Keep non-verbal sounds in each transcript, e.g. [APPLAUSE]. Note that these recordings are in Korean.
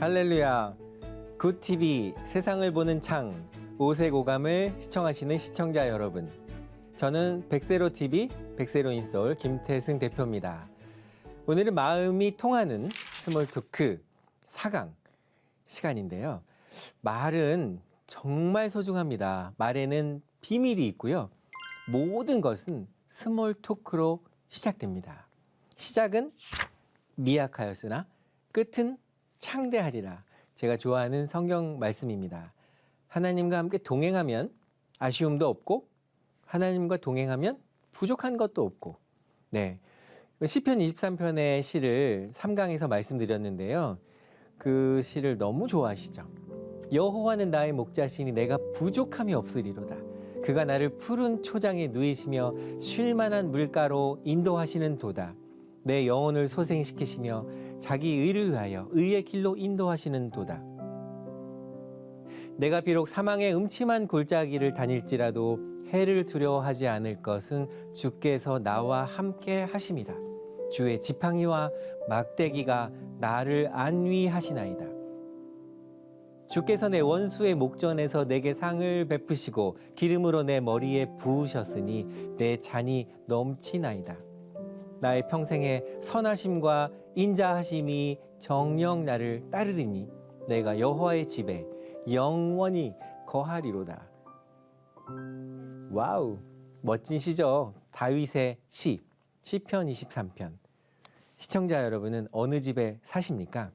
할렐루야. 굿TV 세상을 보는 창 오세고감을 시청하시는 시청자 여러분. 저는 백세로 TV 백세로 인솔 김태승 대표입니다. 오늘은 마음이 통하는 스몰 토크 4강 시간인데요. 말은 정말 소중합니다. 말에는 비밀이 있고요. 모든 것은 스몰 토크로 시작됩니다. 시작은 미약하였으나 끝은 창대하리라. 제가 좋아하는 성경 말씀입니다. 하나님과 함께 동행하면 아쉬움도 없고 하나님과 동행하면 부족한 것도 없고. 네. 시편 23편의 시를 3강에서 말씀드렸는데요. 그 시를 너무 좋아하시죠. 여호와는 나의 목자시니 내가 부족함이 없으리로다. 그가 나를 푸른 초장에 누이시며 쉴 만한 물가로 인도하시는 도다. 내 영혼을 소생시키시며 자기 의를 위하여 의의 길로 인도하시는 도다. 내가 비록 사망의 음침한 골짜기를 다닐지라도 해를 두려워하지 않을 것은 주께서 나와 함께 하심이라. 주의 지팡이와 막대기가 나를 안위하시나이다. 주께서 내 원수의 목전에서 내게 상을 베푸시고 기름으로 내 머리에 부으셨으니 내 잔이 넘치나이다. 나의 평생에 선하심과 인자하심이 정령 나를 따르리니 내가 여호와의 집에 영원히 거하리로다. 와우, 멋진 시죠. 다윗의 시, 시편 23편. 시청자 여러분은 어느 집에 사십니까?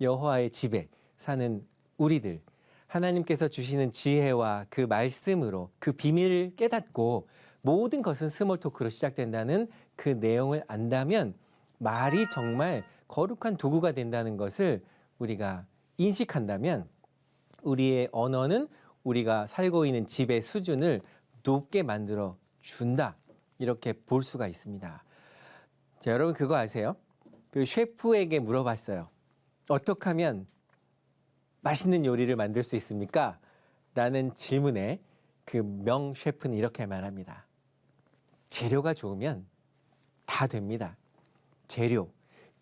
여호와의 집에 사는 우리들. 하나님께서 주시는 지혜와 그 말씀으로 그 비밀을 깨닫고 모든 것은 스몰 토크로 시작된다는 그 내용을 안다면 말이 정말 거룩한 도구가 된다는 것을 우리가 인식한다면 우리의 언어는 우리가 살고 있는 집의 수준을 높게 만들어 준다. 이렇게 볼 수가 있습니다. 자, 여러분 그거 아세요? 그 셰프에게 물어봤어요. 어떻게 하면 맛있는 요리를 만들 수 있습니까? 라는 질문에 그 명 셰프는 이렇게 말합니다. 재료가 좋으면 다 됩니다. 재료.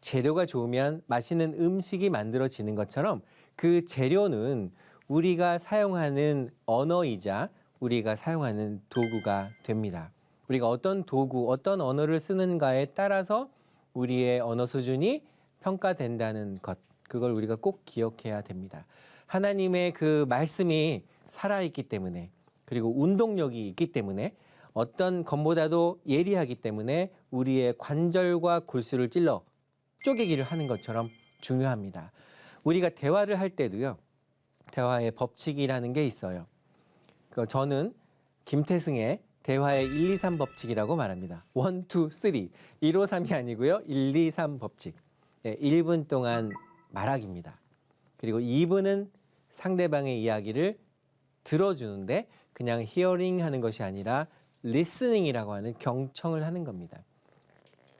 재료가 좋으면 맛있는 음식이 만들어지는 것처럼 그 재료는 우리가 사용하는 언어이자 우리가 사용하는 도구가 됩니다. 우리가 어떤 도구, 어떤 언어를 쓰는가에 따라서 우리의 언어 수준이 평가된다는 것. 그걸 우리가 꼭 기억해야 됩니다. 하나님의 그 말씀이 살아있기 때문에 그리고 운동력이 있기 때문에 어떤 것보다도 예리하기 때문에 우리의 관절과 골수를 찔러 쪼개기를 하는 것처럼 중요합니다. 우리가 대화를 할 때도요. 대화의 법칙이라는 게 있어요. 그 저는 김태승의 대화의 1, 2, 3 법칙이라고 말합니다. 1, 2, 3. 1, 5, 3이 아니고요. 1, 2, 3 법칙. 예, 1분 동안 말하기입니다. 그리고 2분은 상대방의 이야기를 들어주는데 그냥 히어링 하는 것이 아니라 리스닝이라고 하는 경청을 하는 겁니다.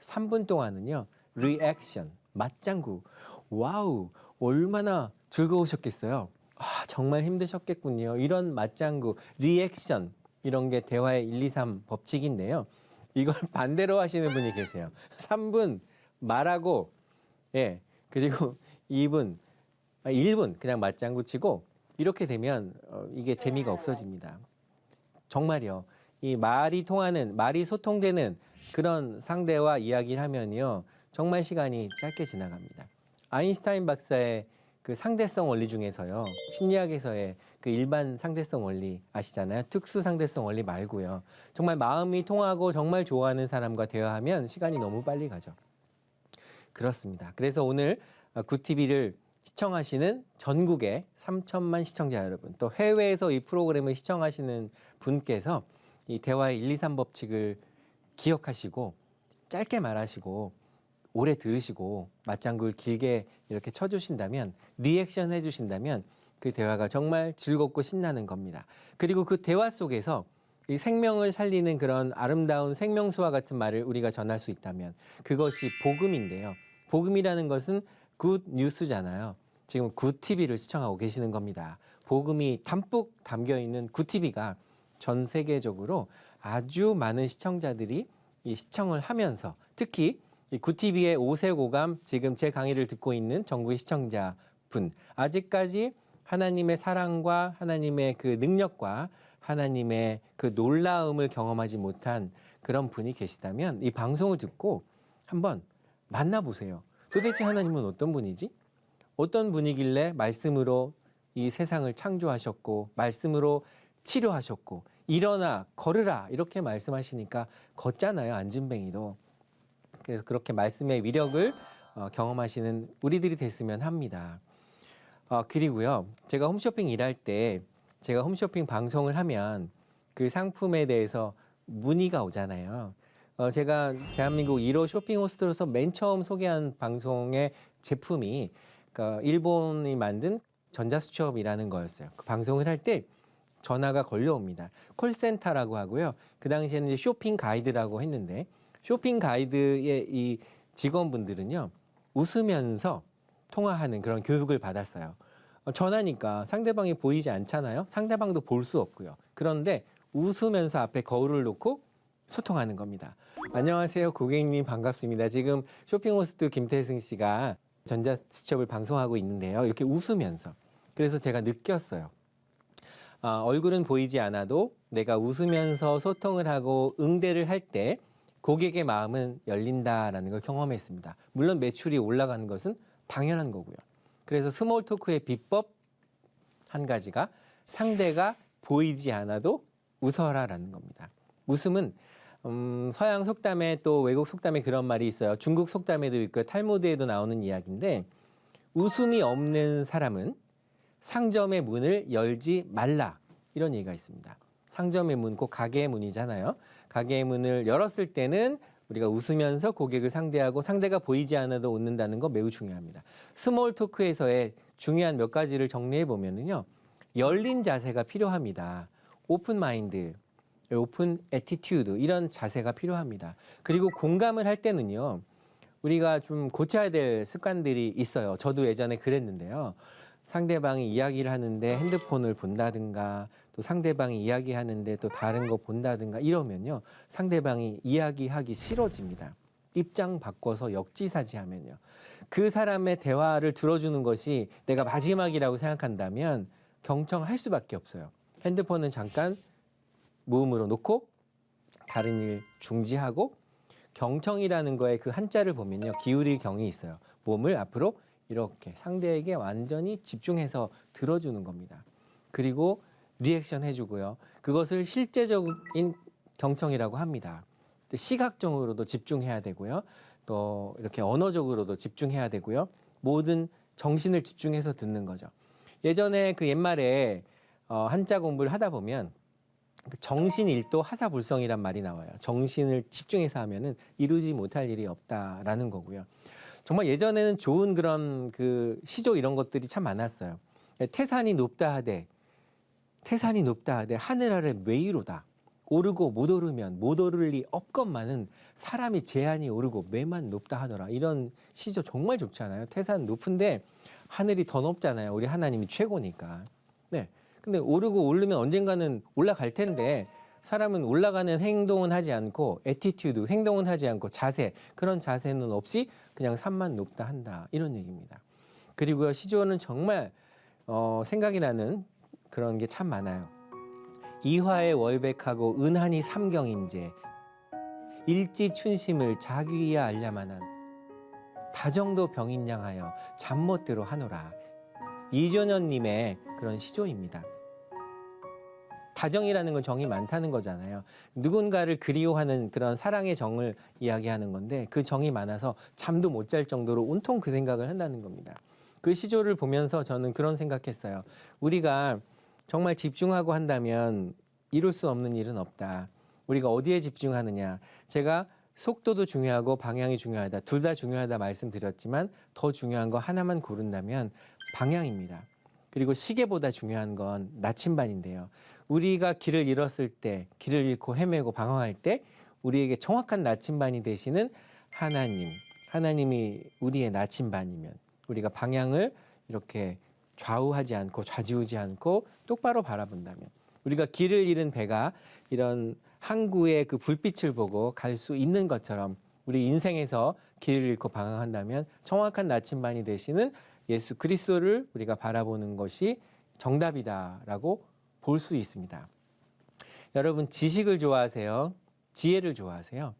3분 동안은요. 리액션, 맞장구. 와우, 얼마나 즐거우셨겠어요. 아, 정말 힘드셨겠군요. 이런 맞장구, 리액션 이런 게 대화의 1, 2, 3 법칙인데요. 이걸 [LAUGHS] 반대로 하시는 분이 계세요. 3분 말하고 예. 그리고 [LAUGHS] 2분 아, 1분 그냥 맞장구 치고 이렇게 되면 어, 이게 재미가 없어집니다. 정말요. 이 말이 통하는 말이 소통되는 그런 상대와 이야기를 하면요. 정말 시간이 짧게 지나갑니다. 아인슈타인 박사의 그 상대성 원리 중에서요. 심리학에서의 그 일반 상대성 원리 아시잖아요. 특수 상대성 원리 말고요. 정말 마음이 통하고 정말 좋아하는 사람과 대화하면 시간이 너무 빨리 가죠. 그렇습니다. 그래서 오늘 구티비를 시청하시는 전국의 3천만 시청자 여러분, 또 해외에서 이 프로그램을 시청하시는 분께서 이 대화의 1, 2, 3 법칙을 기억하시고 짧게 말하시고 오래 들으시고 맞장구를 길게 이렇게 쳐주신다면 리액션 해주신다면 그 대화가 정말 즐겁고 신나는 겁니다. 그리고 그 대화 속에서 이 생명을 살리는 그런 아름다운 생명수와 같은 말을 우리가 전할 수 있다면 그것이 복음인데요. 복음이라는 것은 굿 뉴스잖아요. 지금 굿 TV를 시청하고 계시는 겁니다. 복음이 담뿍 담겨 있는 굿 TV가 전 세계적으로 아주 많은 시청자들이 이 시청을 하면서 특히 이 굿TV의 오세 고감 지금 제 강의를 듣고 있는 전국의 시청자 분, 아직까지 하나님의 사랑과 하나님의 그 능력과 하나님의 그 놀라움을 경험하지 못한 그런 분이 계시다면 이 방송을 듣고 한번 만나보세요. 도대체 하나님은 어떤 분이지? 어떤 분이길래 말씀으로 이 세상을 창조하셨고 말씀으로 치료하셨고 일어나 걸으라 이렇게 말씀하시니까 걷잖아요 안진뱅이도 그래서 그렇게 말씀의 위력을 어, 경험하시는 우리들이 됐으면 합니다. 어, 그리고요 제가 홈쇼핑 일할 때 제가 홈쇼핑 방송을 하면 그 상품에 대해서 문의가 오잖아요. 어, 제가 대한민국 1호 쇼핑 호스트로서 맨 처음 소개한 방송의 제품이 그러니까 일본이 만든 전자수첩이라는 거였어요. 그 방송을 할 때 전화가 걸려옵니다. 콜센터라고 하고요. 그 당시에는 쇼핑 가이드라고 했는데 쇼핑 가이드의 이 직원분들은요 웃으면서 통화하는 그런 교육을 받았어요. 어, 전화니까 상대방이 보이지 않잖아요. 상대방도 볼 수 없고요. 그런데 웃으면서 앞에 거울을 놓고 소통하는 겁니다. 안녕하세요, 고객님 반갑습니다. 지금 쇼핑호스트 김태승 씨가 전자수첩을 방송하고 있는데요. 이렇게 웃으면서 그래서 제가 느꼈어요. 아, 얼굴은 보이지 않아도 내가 웃으면서 소통을 하고 응대를 할 때 고객의 마음은 열린다라는 걸 경험했습니다. 물론 매출이 올라가는 것은 당연한 거고요. 그래서 스몰 토크의 비법 한 가지가 상대가 보이지 않아도 웃어라라는 겁니다. 웃음은 음, 서양 속담에 또 외국 속담에 그런 말이 있어요. 중국 속담에도 있고 탈무드에도 나오는 이야기인데 웃음이 없는 사람은 상점의 문을 열지 말라 이런 얘기가 있습니다. 상점의 문, 꼭 가게의 문이잖아요. 가게의 문을 열었을 때는 우리가 웃으면서 고객을 상대하고 상대가 보이지 않아도 웃는다는 거 매우 중요합니다. 스몰 토크에서의 중요한 몇 가지를 정리해 보면은요. 열린 자세가 필요합니다. 오픈 마인드, 오픈 애티튜드 이런 자세가 필요합니다. 그리고 공감을 할 때는요. 우리가 좀 고쳐야 될 습관들이 있어요. 저도 예전에 그랬는데요. 상대방이 이야기를 하는데 핸드폰을 본다든가 또 상대방이 이야기하는데 또 다른 거 본다든가 이러면요. 상대방이 이야기하기 싫어집니다. 입장 바꿔서 역지사지하면요. 그 사람의 대화를 들어주는 것이 내가 마지막이라고 생각한다면 경청할 수밖에 없어요. 핸드폰은 잠깐 무음으로 놓고 다른 일 중지하고 경청이라는 거에 그 한자를 보면요. 기울일 경이 있어요. 몸을 앞으로 이렇게 상대에게 완전히 집중해서 들어주는 겁니다. 그리고 리액션 해주고요. 그것을 실제적인 경청이라고 합니다. 또 시각적으로도 집중해야 되고요. 또 이렇게 언어적으로도 집중해야 되고요. 모든 정신을 집중해서 듣는 거죠. 예전에 그 옛말에 어, 한자 공부를 하다 보면 그 정신일도 하사불성이란 말이 나와요. 정신을 집중해서 하면은 이루지 못할 일이 없다라는 거고요. 정말 예전에는 좋은 그런 그 시조 이런 것들이 참 많았어요. 태산이 높다 하되 태산이 높다 하되 하늘 아래 매이로다. 오르고 못 오르면 못 오를 리 없건만은 사람이 제한이 오르고 매만 높다 하더라. 이런 시조 정말 좋잖아요. 태산 높은데 하늘이 더 높잖아요. 우리 하나님이 최고니까. 네. 근데 오르고 오르면 언젠가는 올라갈 텐데 사람은 올라가는 행동은 하지 않고 에티튜드 행동은 하지 않고 자세 그런 자세는 없이 그냥 산만 높다 한다 이런 얘기입니다. 그리고요 시조는 정말 어, 생각이 나는 그런 게 참 많아요. 이화의 월백하고 은한이 삼경인제 일지춘심을 자기야 알려만한 다정도 병인양하여 잠못대로 하노라 이조연님의 그런 시조입니다. 다정이라는 건 정이 많다는 거잖아요. 누군가를 그리워하는 그런 사랑의 정을 이야기하는 건데 그 정이 많아서 잠도 못 잘 정도로 온통 그 생각을 한다는 겁니다. 그 시조를 보면서 저는 그런 생각했어요. 우리가 정말 집중하고 한다면 이룰 수 없는 일은 없다. 우리가 어디에 집중하느냐. 제가 속도도 중요하고 방향이 중요하다. 둘 다 중요하다 말씀드렸지만 더 중요한 거 하나만 고른다면 방향입니다. 그리고 시계보다 중요한 건 나침반인데요. 우리가 길을 잃었을 때, 길을 잃고 헤매고 방황할 때 우리에게 정확한 나침반이 되시는 하나님, 하나님이 우리의 나침반이면 우리가 방향을 이렇게 좌우하지 않고 좌지우지 않고 똑바로 바라본다면 우리가 길을 잃은 배가 이런 항구의 그 불빛을 보고 갈 수 있는 것처럼 우리 인생에서 길을 잃고 방황한다면 정확한 나침반이 되시는 예수 그리스도를 우리가 바라보는 것이 정답이다라고 볼 수 있습니다. 여러분 지식을 좋아하세요? 지혜를 좋아하세요?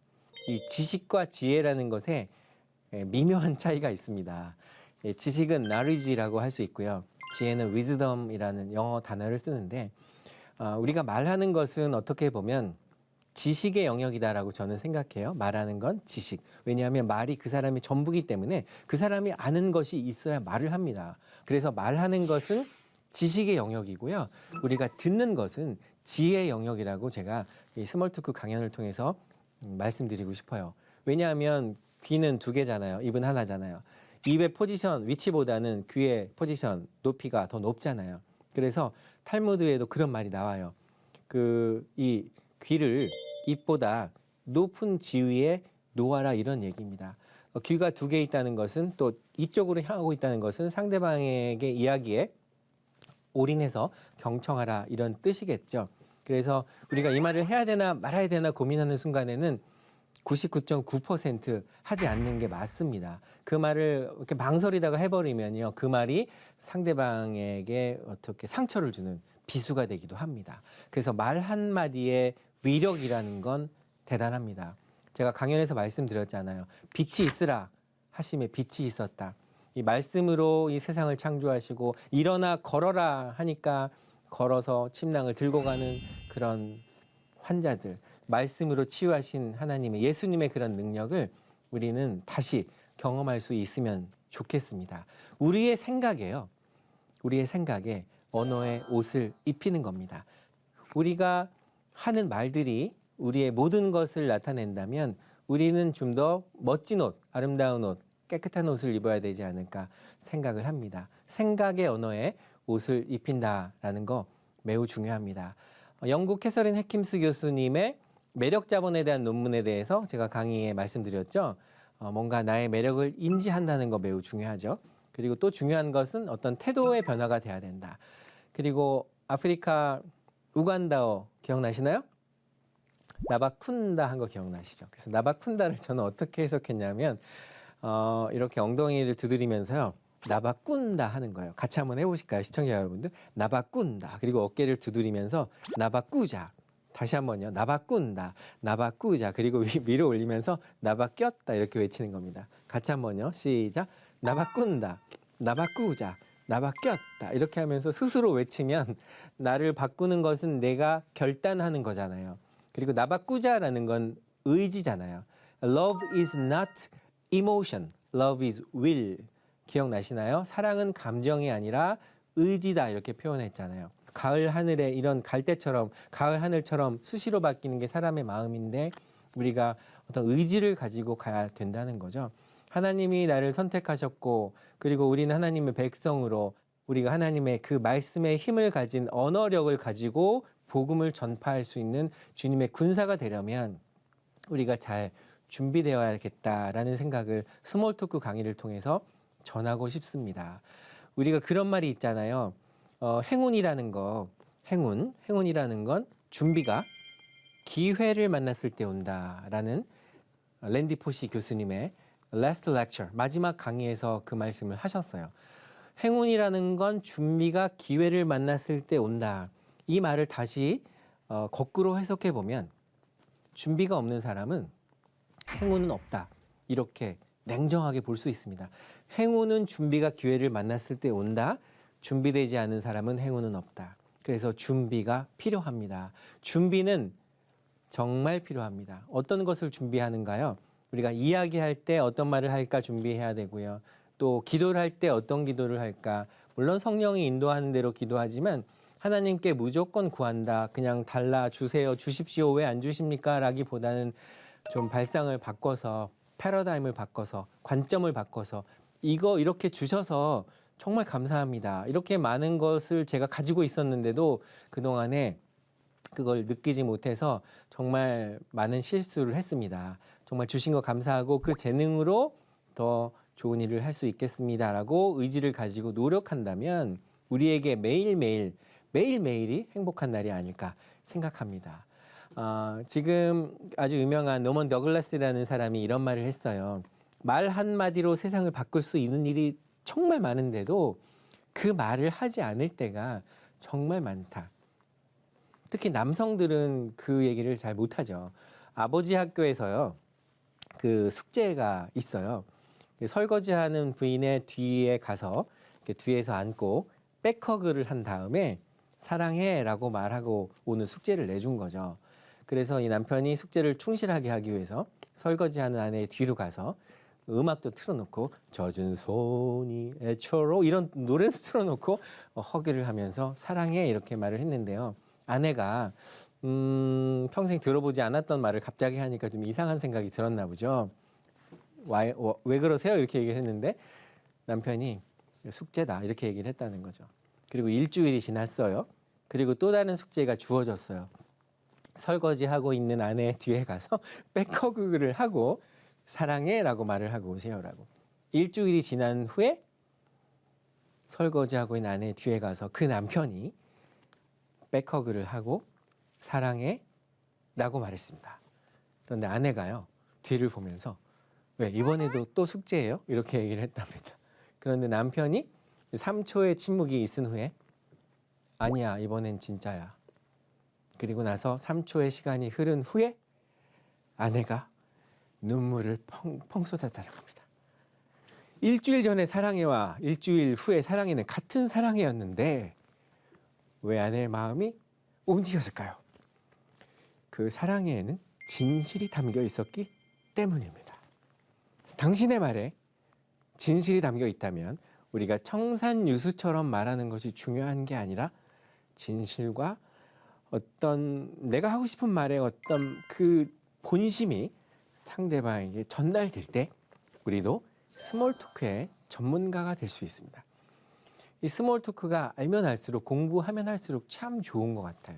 이 지식과 지혜라는 것에 예, 미묘한 [LAUGHS] 차이가 있습니다. 예, 지식은 knowledge라고 할 수 있고요. 지혜는 wisdom이라는 영어 단어를 쓰는데 아, 우리가 말하는 것은 어떻게 보면 지식의 영역이다라고 저는 생각해요. 말하는 건 지식. 왜냐하면 말이 그 사람이 전부기 때문에 그 사람이 아는 것이 있어야 말을 합니다. 그래서 말하는 것은 지식의 영역이고요. 우리가 듣는 것은 지혜의 영역이라고 제가 이 스몰토크 강연을 통해서 음, 말씀드리고 싶어요. 왜냐하면 귀는 두 개잖아요. 입은 하나잖아요. 입의 포지션, 위치보다는 귀의 포지션, 높이가 더 높잖아요. 그래서 탈무드에도 그런 말이 나와요. 그 이 귀를 입보다 높은 지위에 놓아라 이런 얘기입니다. 어, 귀가 두 개 있다는 것은 또 이쪽으로 향하고 있다는 것은 상대방에게 이야기에 올인해서 경청하라 이런 뜻이겠죠. 그래서 우리가 이 말을 해야 되나 말아야 되나 고민하는 순간에는 99.9% 하지 않는 게 맞습니다. 그 말을 이렇게 망설이다가 해버리면요. 그 말이 상대방에게 어떻게 상처를 주는 비수가 되기도 합니다. 그래서 말 한마디의 위력이라는 건 대단합니다. 제가 강연에서 말씀드렸잖아요. 빛이 있으라 하심에 빛이 있었다. 이 말씀으로 이 세상을 창조하시고 일어나 걸어라 하니까 걸어서 침낭을 들고 가는 그런 환자들 말씀으로 치유하신 하나님의 예수님의 그런 능력을 우리는 다시 경험할 수 있으면 좋겠습니다. 우리의 생각에요. 우리의 생각에 언어의 옷을 입히는 겁니다. 우리가 하는 말들이 우리의 모든 것을 나타낸다면 우리는 좀 더 멋진 옷, 아름다운 옷, 깨끗한 옷을 입어야 되지 않을까 생각을 합니다. 생각의 언어에 옷을 입힌다라는 거 매우 중요합니다. 어, 영국 캐서린 해킴스 교수님의 매력 자본에 대한 논문에 대해서 제가 강의에 말씀드렸죠. 어, 뭔가 나의 매력을 인지한다는 거 매우 중요하죠. 그리고 또 중요한 것은 어떤 태도의 변화가 돼야 된다. 그리고 아프리카 우간다어 기억나시나요? 나바쿤다 한 거 기억나시죠? 그래서 나바쿤다를 저는 어떻게 해석했냐면 어, 이렇게 엉덩이를 두드리면서요. 나바꾼다 하는 거예요. 같이 한번 해보실까요? 시청자 여러분들. 나바꾼다. 그리고 어깨를 두드리면서 나바꾸자. 다시 한번요. 나바꾼다. 나바꾸자. 그리고 위, 위로 올리면서 나바꼈다. 이렇게 외치는 겁니다. 같이 한번요. 시작. 나바꾼다. 나바꾸자. 나바꼈다. 이렇게 하면서 스스로 외치면 나를 바꾸는 것은 내가 결단하는 거잖아요. 그리고 나바꾸자라는 건 의지잖아요. Love is not emotion. Love is will. 기억나시나요? 사랑은 감정이 아니라 의지다 이렇게 표현했잖아요. 가을 하늘에 이런 갈대처럼 가을 하늘처럼 수시로 바뀌는 게 사람의 마음인데 우리가 어떤 의지를 가지고 가야 된다는 거죠. 하나님이 나를 선택하셨고 그리고 우리는 하나님의 백성으로 우리가 하나님의 그 말씀의 힘을 가진 언어력을 가지고 복음을 전파할 수 있는 주님의 군사가 되려면 우리가 잘 준비되어야겠다라는 생각을 스몰 토크 강의를 통해서 전하고 싶습니다. 우리가 그런 말이 있잖아요. 어, 행운이라는 거, 행운, 행운이라는 건 준비가 기회를 만났을 때 온다라는 랜디 포시 교수님의 last lecture 마지막 강의에서 그 말씀을 하셨어요. 행운이라는 건 준비가 기회를 만났을 때 온다. 이 말을 다시 어, 거꾸로 해석해 보면 준비가 없는 사람은 행운은 없다. 이렇게 냉정하게 볼 수 있습니다. 행운은 준비가 기회를 만났을 때 온다. 준비되지 않은 사람은 행운은 없다. 그래서 준비가 필요합니다. 준비는 정말 필요합니다. 어떤 것을 준비하는가요? 우리가 이야기할 때 어떤 말을 할까 준비해야 되고요. 또 기도를 할 때 어떤 기도를 할까? 물론 성령이 인도하는 대로 기도하지만 하나님께 무조건 구한다. 그냥 달라 주세요. 주십시오. 왜 안 주십니까? 라기보다는 좀 발상을 바꿔서 패러다임을 바꿔서 관점을 바꿔서 이거 이렇게 주셔서 정말 감사합니다. 이렇게 많은 것을 제가 가지고 있었는데도 그동안에 그걸 느끼지 못해서 정말 많은 실수를 했습니다. 정말 주신 거 감사하고 그 재능으로 더 좋은 일을 할 수 있겠습니다라고 의지를 가지고 노력한다면 우리에게 매일매일 매일매일이 행복한 날이 아닐까 생각합니다. 어, 지금 아주 유명한 노먼 더글라스라는 사람이 이런 말을 했어요. 말 한마디로 세상을 바꿀 수 있는 일이 정말 많은데도 그 말을 하지 않을 때가 정말 많다. 특히 남성들은 그 얘기를 잘 못하죠. 아버지 학교에서요, 그 숙제가 있어요. 그 설거지하는 부인의 뒤에 가서 뒤에서 앉고 백허그를 한 다음에 사랑해라고 말하고 오는 숙제를 내준 거죠. 그래서 이 남편이 숙제를 충실하게 하기 위해서 설거지하는 아내의 뒤로 가서 음악도 틀어놓고 젖은 손이 애초로 이런 노래도 틀어놓고 어, 허기를 하면서 사랑해 이렇게 말을 했는데요. 아내가 음, 평생 들어보지 않았던 말을 갑자기 하니까 좀 이상한 생각이 들었나 보죠. 와, 어, 왜 그러세요? 이렇게 얘기를 했는데 남편이 숙제다 이렇게 얘기를 했다는 거죠. 그리고 일주일이 지났어요. 그리고 또 다른 숙제가 주어졌어요. 설거지하고 있는 아내 뒤에 가서 [LAUGHS] 백허그를 하고 사랑해라고 말을 하고 오세요라고. 일주일이 지난 후에 설거지하고 있는 아내 뒤에 가서 그 남편이 백허그를 하고 사랑해라고 말했습니다. 그런데 아내가요 뒤를 보면서 왜 이번에도 또 숙제예요? 이렇게 얘기를 했답니다. 그런데 남편이 3초의 침묵이 있은 후에 아니야 이번엔 진짜야. 그리고 나서 3초의 시간이 흐른 후에 아내가 눈물을 펑 펑 쏟았다는 겁니다. 일주일 전에 사랑해와 일주일 후에 사랑해는 같은 사랑해였는데 왜 아내의 마음이 움직였을까요? 그 사랑해에는 진실이 담겨 있었기 때문입니다. 당신의 말에 진실이 담겨 있다면 우리가 청산유수처럼 말하는 것이 중요한 게 아니라 진실과 어떤 내가 하고 싶은 말의 어떤 그 본심이 상대방에게 전달될 때 우리도 스몰 토크의 전문가가 될 수 있습니다. 이 스몰 토크가 알면 알수록 공부하면 할수록 참 좋은 것 같아요.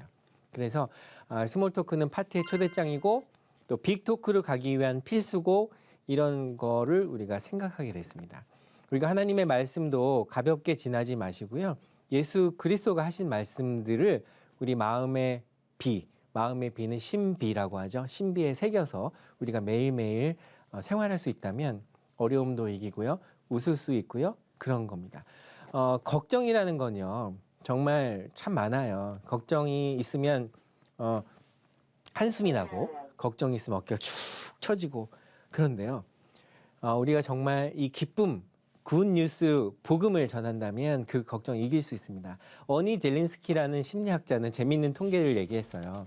그래서 아, 스몰 토크는 파티의 초대장이고 또 빅 토크를 가기 위한 필수고 이런 거를 우리가 생각하게 됐습니다. 우리가 하나님의 말씀도 가볍게 지나지 마시고요. 예수 그리스도가 하신 말씀들을 우리 마음의 비, 마음의 비는 신비라고 하죠. 신비에 새겨서 우리가 매일매일 어, 생활할 수 있다면 어려움도 이기고요. 웃을 수 있고요. 그런 겁니다. 어, 걱정이라는 건요. 정말 참 많아요. 걱정이 있으면 어, 한숨이 나고 걱정이 있으면 어깨가 축 처지고 그런데요. 어, 우리가 정말 이 기쁨, 굿 뉴스, 복음을 전한다면 그 걱정 이길 수 있습니다. 어니 젤린스키라는 심리학자는 재미있는 통계를 얘기했어요.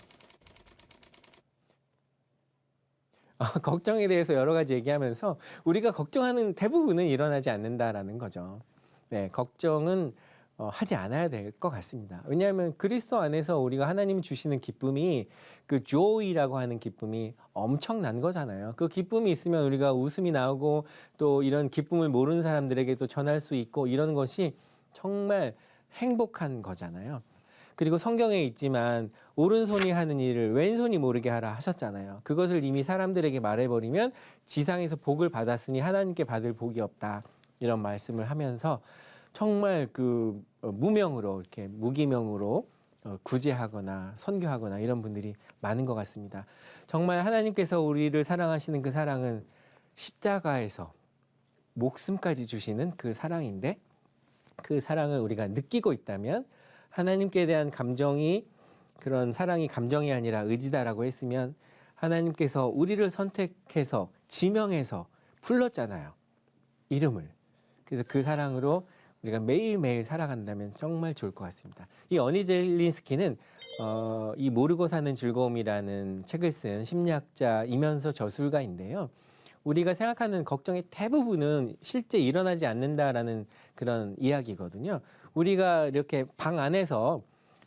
어, [LAUGHS] 걱정에 대해서 여러 가지 얘기하면서 우리가 걱정하는 대부분은 일어나지 않는다라는 거죠. 네, 걱정은 어, 하지 않아야 될 것 같습니다. 왜냐하면 그리스도 안에서 우리가 하나님이 주시는 기쁨이 그 joy라고 하는 기쁨이 엄청난 거잖아요. 그 기쁨이 있으면 우리가 웃음이 나오고 또 이런 기쁨을 모르는 사람들에게 또 전할 수 있고 이런 것이 정말 행복한 거잖아요. 그리고 성경에 있지만 오른손이 하는 일을 왼손이 모르게 하라 하셨잖아요. 그것을 이미 사람들에게 말해버리면 지상에서 복을 받았으니 하나님께 받을 복이 없다. 이런 말씀을 하면서 정말 그 어, 무명으로 이렇게 무기명으로 어, 구제하거나 선교하거나 이런 분들이 많은 것 같습니다. 정말 하나님께서 우리를 사랑하시는 그 사랑은 십자가에서 목숨까지 주시는 그 사랑인데 그 사랑을 우리가 느끼고 있다면 하나님께 대한 감정이 그런 사랑이 감정이 아니라 의지다라고 했으면 하나님께서 우리를 선택해서 지명해서 불렀잖아요. 이름을. 그래서 그 사랑으로 우리가 매일매일 살아간다면 정말 좋을 것 같습니다. 이 어니 젤린스키는 어, 이 모르고 사는 즐거움이라는 책을 쓴 심리학자이면서 저술가인데요. 우리가 생각하는 걱정의 대부분은 실제 일어나지 않는다라는 그런 이야기거든요. 우리가 이렇게 방 안에서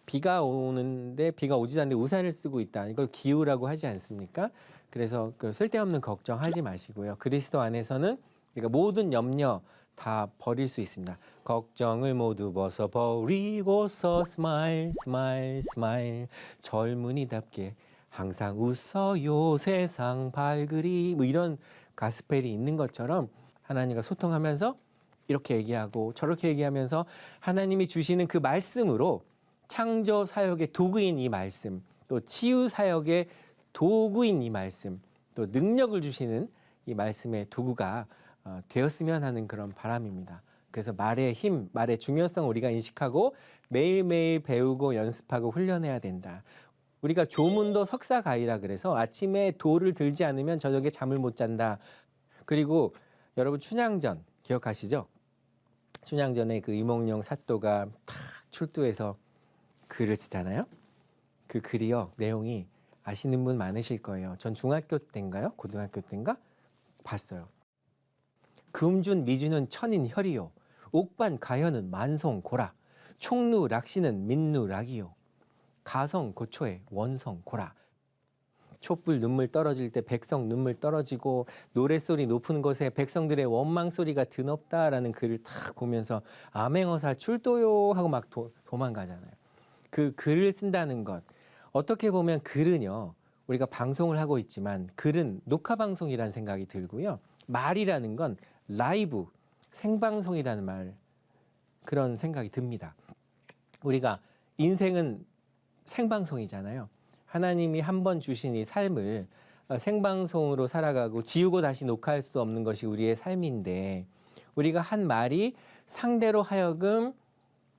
비가 오는데 비가 오지도 않는데 우산을 쓰고 있다. 이걸 기우라고 하지 않습니까? 그래서 그 쓸데없는 걱정하지 마시고요. 그리스도 안에서는 우리가 모든 염려 다 버릴 수 있습니다. 걱정을 모두 벗어 버리고서 스마일 스마일 스마일. 젊은이답게 항상 웃어요. 세상 발그리. 뭐 이런 가스펠이 있는 것처럼 하나님과 소통하면서 이렇게 얘기하고 저렇게 얘기하면서 하나님이 주시는 그 말씀으로 창조 사역의 도구인 이 말씀 또 치유 사역의 도구인 이 말씀 또 능력을 주시는 이 말씀의 도구가 어, 되었으면 하는 그런 바람입니다. 그래서 말의 힘, 말의 중요성 우리가 인식하고 매일매일 배우고 연습하고 훈련해야 된다. 우리가 조문도 석사가이라 그래서 아침에 도를 들지 않으면 저녁에 잠을 못 잔다. 그리고 여러분 춘향전 기억하시죠? 춘향전에 그 이몽룡 사또가 탁 출두해서 글을 쓰잖아요. 그 글이요 내용이 아시는 분 많으실 거예요. 전 중학교 때인가요? 고등학교 때인가 봤어요. 금준 미주는 천인 혈이요. 옥반 가현은 만성 고라. 총루 락시는 민루 락이요. 가성 고초에 원성 고라. 촛불 눈물 떨어질 때 백성 눈물 떨어지고 노랫소리 높은 곳에 백성들의 원망 소리가 드높다라는 글을 탁 보면서 암행어사 출도요 하고 막 도, 도망가잖아요. 그 글을 쓴다는 것 어떻게 보면 글은요 우리가 방송을 하고 있지만 글은 녹화 방송이라는 생각이 들고요 말이라는 건 라이브 생방송이라는 말 그런 생각이 듭니다. 우리가 인생은 생방송이잖아요. 하나님이 한 번 주신 이 삶을 어, 생방송으로 살아가고 지우고 다시 녹화할 수 없는 것이 우리의 삶인데 우리가 한 말이 상대로 하여금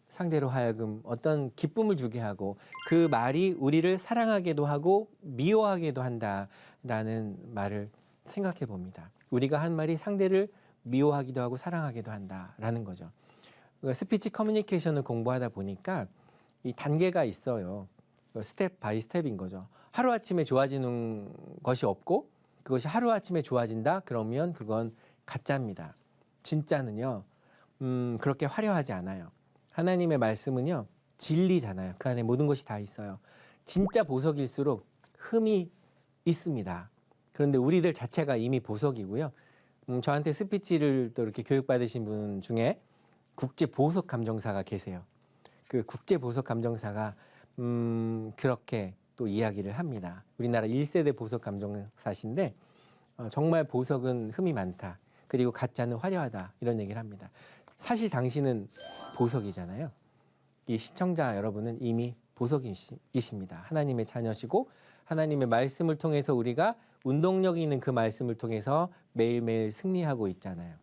상대로 하여금 어떤 기쁨을 주게 하고 그 말이 우리를 사랑하게도 하고 미워하게도 한다라는 말을 생각해 봅니다. 우리가 한 말이 상대를 미워하기도 하고 사랑하기도 한다라는 거죠. 그러니까 스피치 커뮤니케이션을 공부하다 보니까 이 단계가 있어요. 스텝 바이 스텝인 거죠. 하루아침에 좋아지는 것이 없고 그것이 하루아침에 좋아진다? 그러면 그건 가짜입니다. 진짜는요. 음, 그렇게 화려하지 않아요. 하나님의 말씀은요. 진리잖아요. 그 안에 모든 것이 다 있어요. 진짜 보석일수록 흠이 있습니다. 그런데 우리들 자체가 이미 보석이고요. 음, 저한테 스피치를 또 이렇게 교육받으신 분 중에 국제 보석 감정사가 계세요. 그 국제 보석 감정사가 음, 그렇게 또 이야기를 합니다. 우리나라 1세대 보석 감정사신데 어, 정말 보석은 흠이 많다. 그리고 가짜는 화려하다. 이런 얘기를 합니다. 사실 당신은 보석이잖아요. 이 시청자 여러분은 이미 보석이십니다. 하나님의 자녀시고 하나님의 말씀을 통해서 우리가 운동력 있는 그 말씀을 통해서 매일매일 승리하고 있잖아요.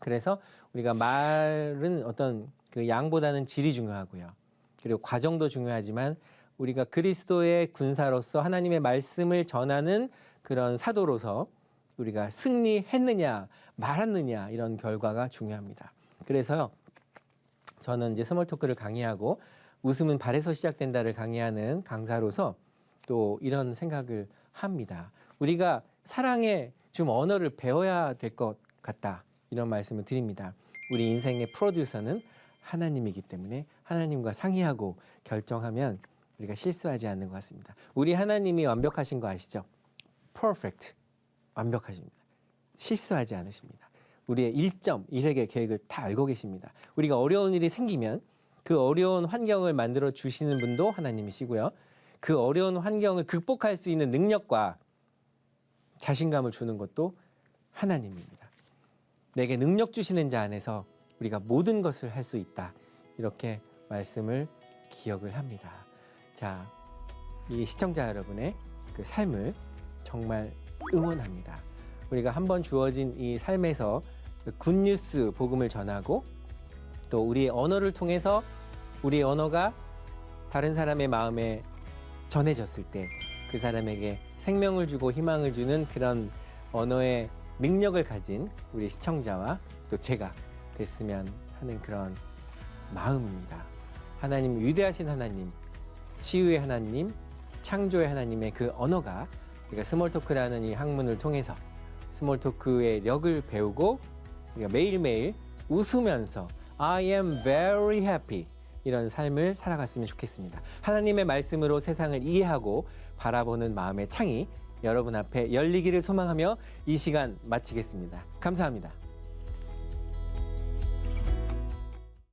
그래서 우리가 말은 어떤 그 양보다는 질이 중요하고요. 그리고 과정도 중요하지만 우리가 그리스도의 군사로서 하나님의 말씀을 전하는 그런 사도로서 우리가 승리했느냐 말았느냐 이런 결과가 중요합니다. 그래서요. 저는 이제 스몰 토크를 강의하고 웃음은 발에서 시작된다를 강의하는 강사로서 또 이런 생각을 합니다. 우리가 사랑의 좀 언어를 배워야 될 것 같다. 이런 말씀을 드립니다. 우리 인생의 프로듀서는 하나님이기 때문에 하나님과 상의하고 결정하면 우리가 실수하지 않는 것 같습니다. 우리 하나님이 완벽하신 거 아시죠? perfect. 완벽하십니다. 실수하지 않으십니다. 우리의 1점 1획의 계획을 다 알고 계십니다. 우리가 어려운 일이 생기면 그 어려운 환경을 만들어 주시는 분도 하나님이시고요. 그 어려운 환경을 극복할 수 있는 능력과 자신감을 주는 것도 하나님입니다. 내게 능력 주시는 자 안에서 우리가 모든 것을 할 수 있다. 이렇게 말씀을 기억을 합니다. 자, 이 시청자 여러분의 그 삶을 정말 응원합니다. 우리가 한번 주어진 이 삶에서 그 굿뉴스 복음을 전하고 또 우리의 언어를 통해서 우리의 언어가 다른 사람의 마음에 전해졌을 때 그 사람에게 생명을 주고 희망을 주는 그런 언어의 능력을 가진 우리 시청자와 또 제가 됐으면 하는 그런 마음입니다. 하나님 위대하신 하나님, 치유의 하나님, 창조의 하나님의 그 언어가 우리가 스몰 토크라는 이 학문을 통해서 스몰 토크의 력을 배우고 우리가 매일매일 웃으면서 I am very happy 이런 삶을 살아갔으면 좋겠습니다. 하나님의 말씀으로 세상을 이해하고 바라보는 마음의 창이 여러분 앞에 열리기를 소망하며 이 시간 마치겠습니다. 감사합니다.